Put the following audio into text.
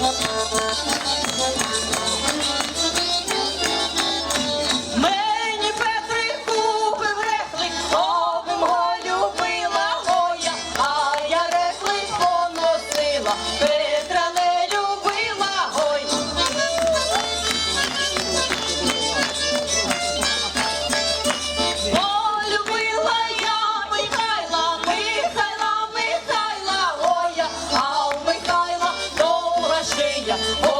Мені Петрику реклик, овим любила гоя, а я реклик поносила. 呀。哦。